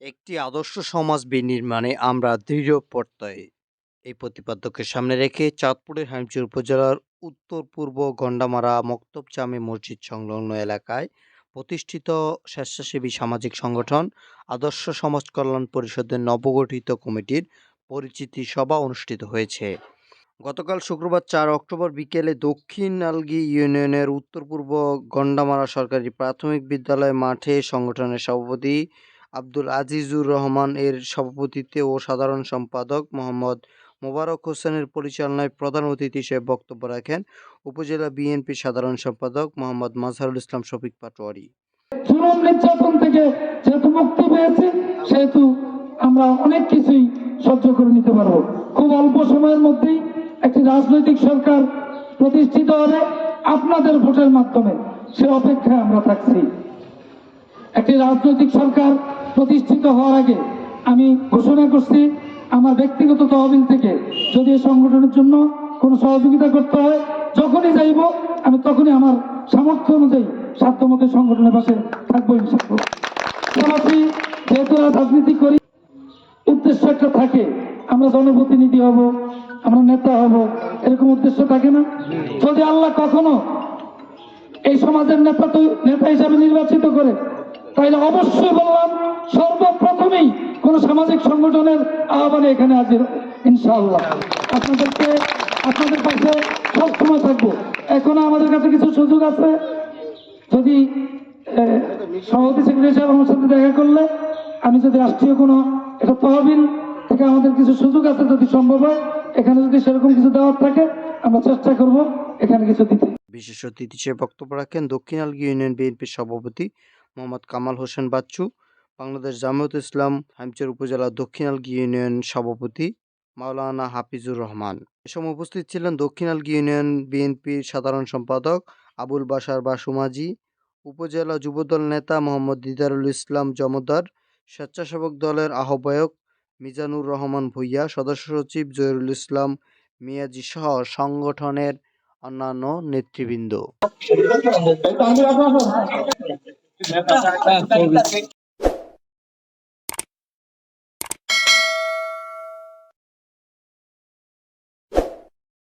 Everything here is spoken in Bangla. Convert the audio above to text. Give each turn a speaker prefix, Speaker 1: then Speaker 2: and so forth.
Speaker 1: একটি আদর্শ সমাজ বিনির্মাণে আমরা দৃঢ় প্রত্যয়ী। এই প্রতিপাদ্যকে সামনে রেখে চাঁদপুরের হাইমচর উপজেলার উত্তর পূর্ব গন্ডামারা মক্তব জামে মসজিদ সংলগ্ন এলাকায় প্রতিষ্ঠিত স্বেচ্ছাসেবী সামাজিক সংগঠন, আদর্শ সমাজ কল্যাণ পরিষদের নবগঠিত কমিটির পরিচিতি সভা অনুষ্ঠিত হয়েছে। গতকাল শুক্রবার চার অক্টোবর বিকেলে দক্ষিণ আলগি ইউনিয়নের উত্তর পূর্ব গন্ডামারা সরকারি প্রাথমিক বিদ্যালয় মাঠে সংগঠনের সভাপতি আব্দুল আজিজুর রহমান এর সভাপতিত্বে ও সাধারণ সম্পাদক মোহাম্মদ মোবারক হোসেনের পরিচালনায় প্রধান অতিথি হিসেবে বক্তব্য রাখেন উপজেলা বিএনপির সাধারণ সম্পাদক মোহাম্মদ মাজহারুল ইসলাম শফিক পাটোয়ারি।
Speaker 2: নির্যাতন থেকে যেহেতু মুক্তি পেয়েছি, সেহেতু আমরা অনেক কিছুই সহ্য করে নিতে পারব। খুব অল্প সময়ের মধ্যেই একটি রাজনৈতিক সরকার প্রতিষ্ঠিত হবে আপনাদের ভোটের মাধ্যমে সে অপেক্ষায় আমরা থাকছি। একটি রাজনৈতিক সরকার প্রতিষ্ঠিত হওয়ার আগে আমি ঘোষণা করছি, আমার ব্যক্তিগত তহবিল থেকে যদি এই সংগঠনের জন্য কোনো সহযোগিতা করতে হয়, যখনই যাইব, আমি তখনই আমার সামর্থ্য অনুযায়ী সাধ্যমতো সংগঠনের পাশে থাকব পাশাপাশি যেহেতু রাজনীতি করি, উদ্দেশ্য একটা থাকে, আমরা জনপ্রতিনিধি হব, আমরা নেতা হব, এরকম উদ্দেশ্য থাকে না। যদি আল্লাহ কখনো এই সমাজের নেতা তো নেতা হিসাবে নির্বাচিত করে তাইলে অবশ্যই বললাম, সর্বপ্রথমেই কোন সামাজিক সংগঠনের আহ্বানে এখানে হাজির, ইনশাআল্লাহ। আপনাদেরকে, আপনাদের পাশে সবসময় থাকব। এখনও আমাদের কাছে কিছু সুযোগ আছে। যদি সভাপতি সেক্রেটারি সাহেব আমার সাথে দেখা করলে, আমি যদি রাষ্ট্রীয় কোনো একটা তহবিল থেকে আমাদের কিছু সুযোগ আছে যদি সম্ভব হয়, এখানে যদি সেরকম কিছু দেওয়ার থাকে, আমরা চেষ্টা করব এখানে কিছু দিতে।
Speaker 1: বিশেষ অতিথি হিসেবে বক্তব্য রাখেন দক্ষিণ আলগি ইউনিয়ন বিএনপির সভাপতি মোহাম্মদ কামাল হোসেন বাচ্চু, বাংলাদেশ জামায়াত ইসলাম, হাইমচর উপজেলা দক্ষিণ আলগি ইউনিয়ন সভাপতি মাওলানা হাফিজুর রহমান। এ সময় উপস্থিত ছিলেন দক্ষিণ আলগি ইউনিয়ন বিএনপির সাধারণ সম্পাদক আবুল বাশার বাসুমাজি, উপজেলা যুবদল নেতা মোহাম্মদ দিদারুল ইসলাম জমদার, স্বেচ্ছাসেবক দলের আহ্বায়ক মিজানুর রহমান ভুইয়া, সদস্য সচিব জহিরুল ইসলাম মিয়াজি সহ সংগঠনের অন্যান্য নেতৃবৃন্দ। Saya kasih.